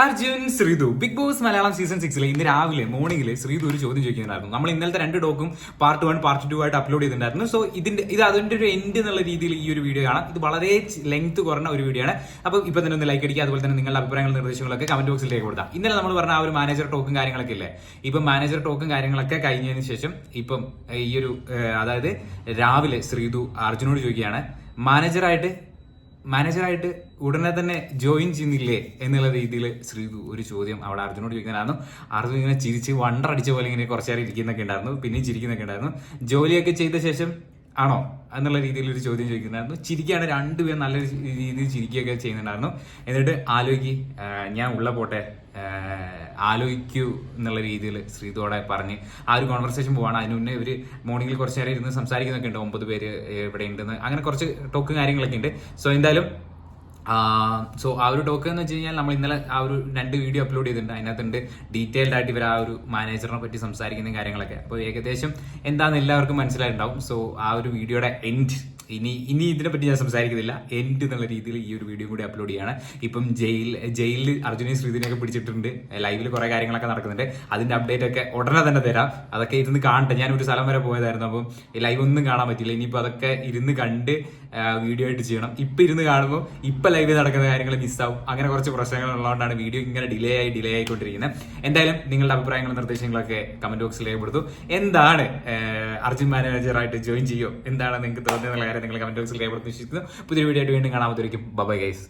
Arjun Sreethu Bigg Boss Malayalam season സിക്സിൽ ഇന്ന് രാവിലെ മോർണിംഗിൽ ശ്രീതു ഒരു ചോദ്യം ചോദിക്കുന്നുണ്ടായിരുന്നു. നമ്മൾ ഇന്നലത്തെ രണ്ട് ടോക്കും പാർട്ട് വൺ പാർട്ട് ടു ആയിട്ട് അപ്ലോഡ് ചെയ്തിട്ടുണ്ടായിരുന്നു. സോ ഇതിന്റെ ഇത് അതിന്റെ ഒരു എൻഡ് എന്നുള്ള രീതിയിൽ ഈ ഒരു വീഡിയോ ആണ് ഇത് വളരെ ലെങ്ത് കുറഞ്ഞ ഒരു വീഡിയോ ആണ്. അപ്പോൾ ഇപ്പൊ തന്നെ ഒന്ന് ലൈക്ക് അടിക്കുക. അതുപോലെ തന്നെ നിങ്ങളുടെ അഭിപ്രായങ്ങളും നിർദ്ദേശങ്ങളൊക്കെ കമന്റ് ബോക്സിൽ രേഖപ്പെടുത്താം ഇന്നലെ നമ്മൾ പറഞ്ഞ ആ ഒരു മാനേജർ ടോക്കും കാര്യങ്ങളൊക്കെ ഇല്ലേ? ഇപ്പം മാനേജർ ടോക്കും കാര്യങ്ങളൊക്കെ കഴിഞ്ഞതിന് ശേഷം ഇപ്പം ഈ ഒരു അതായത് രാവിലെ ശ്രീതു അർജുനോട് ചോദിക്കുകയാണ്. മാനേജറായിട്ട് മാനേജറായിട്ട് ഉടനെ തന്നെ ജോയിൻ ചെയ്യുന്നില്ലേ എന്നുള്ള രീതിയിൽ ശ്രീതു ഒരു ചോദ്യം അവിടെ അർജുനോട് ചോദിക്കാനായിരുന്നു അർജുൻ ഇങ്ങനെ ചിരിച്ച് വണ്ടർ അടിച്ച പോലെ ഇങ്ങനെ കുറച്ചു നേരം ഇരിക്കുന്നൊക്കെ ഉണ്ടായിരുന്നു. പിന്നെയും ചിരിക്കുന്നൊക്കെ ഉണ്ടായിരുന്നു. ജോലിയൊക്കെ ചെയ്ത ശേഷം ആണോ എന്നുള്ള രീതിയിൽ ഒരു ചോദ്യം ചോദിക്കുന്നുണ്ടായിരുന്നു. ചിരിക്കുകയാണ് രണ്ടുപേരും നല്ല രീതിയിൽ ചിരിക്കുകയൊക്കെ ചെയ്യുന്നുണ്ടായിരുന്നു. എന്നിട്ട് ആലോചിക്ക് ഞാൻ ഉള്ള പോട്ടെ ആലോചിക്കൂ എന്നുള്ള രീതിയിൽ ശ്രീതോടെ പറഞ്ഞ് ആ ഒരു കോൺവെർസേഷൻ പോവാണ്. അതിന് മുന്നേ ഇവർ മോർണിംഗിൽ കുറച്ച് നേരം ഇരുന്ന് സംസാരിക്കുന്നൊക്കെ ഉണ്ട്. ഒമ്പത് പേര് ഇവിടെ ഉണ്ടെന്ന്. അങ്ങനെ കുറച്ച് ടോക്ക് കാര്യങ്ങളൊക്കെ ഉണ്ട്. സോ എന്തായാലും സോ ആ ഒരു ടോക്ക് എന്ന് വെച്ച് കഴിഞ്ഞാൽ നമ്മൾ ഇന്നലെ ആ ഒരു രണ്ട് വീഡിയോ അപ്ലോഡ് ചെയ്തിട്ടുണ്ട്. അതിനകത്തുണ്ട് ഡീറ്റെയിൽഡ് ആയിട്ട് ഇവർ ആ ഒരു മാനേജറിനെ പറ്റി സംസാരിക്കുന്ന കാര്യങ്ങളൊക്കെ. അപ്പോൾ ഏകദേശം എന്താണെന്ന് എല്ലാവർക്കും മനസ്സിലായിട്ടുണ്ടാവും. സോ ആ ഒരു വീഡിയോയുടെ എൻഡ് ഇനി ഇനി ഇതിനെ പറ്റി ഞാൻ സംസാരിക്കുന്നില്ല. എൻഡ് എന്നുള്ള രീതിയിൽ ഈ ഒരു വീഡിയോ കൂടി അപ്ലോഡ് ചെയ്യാണ്. ഇപ്പം ജയിൽ ജയിലിൽ അർജുനെയും ശ്രീതിനെയൊക്കെ പിടിച്ചിട്ടുണ്ട്. ലൈവിൽ കുറെ കാര്യങ്ങളൊക്കെ നടക്കുന്നുണ്ട്. അതിന്റെ അപ്ഡേറ്റ് ഒക്കെ ഉടനെ തന്നെ തരാം. അതൊക്കെ ഇരുന്ന് കാണട്ടെ. ഞാൻ ഒരു സ്ഥലം വരെ പോയതായിരുന്നു. അപ്പം ലൈവ് ഒന്നും കാണാൻ പറ്റില്ല ഇനിയിപ്പോൾ അതൊക്കെ ഇരുന്ന് കണ്ട് വീഡിയോ ആയിട്ട് ചെയ്യണം. ഇപ്പം ഇരുന്ന് കാണുമ്പോൾ ഇപ്പം ലൈവിൽ നടക്കുന്ന കാര്യങ്ങൾ മിസ്സാവും അങ്ങനെ കുറച്ച് പ്രശ്നങ്ങൾ ഉള്ളതുകൊണ്ടാണ് വീഡിയോ ഇങ്ങനെ ഡിലേ ആയി ഡിലേ ആയിക്കൊണ്ടിരിക്കുന്നത് എന്തായാലും നിങ്ങളുടെ അഭിപ്രായങ്ങളും നിർദ്ദേശങ്ങളൊക്കെ കമന്റ് ബോക്സിൽ രേഖപ്പെടുത്തു. എന്താണ് അർജുൻ മാനേജറായിട്ട് ജോയിൻ ചെയ്യോ? എന്താണ് നിങ്ങൾക്ക് തോന്നുന്നത് എന്നുള്ള കാര്യം നിങ്ങൾ കമന്റ് ബോക്സിൽ രേഖപ്പെടുത്തി വിശ്വസിക്കുന്നു പുതിയ വീഡിയോ ആയിട്ട് വീണ്ടും കാണാൻ പറ്റുമായിരിക്കും ബൈ ഗൈസ്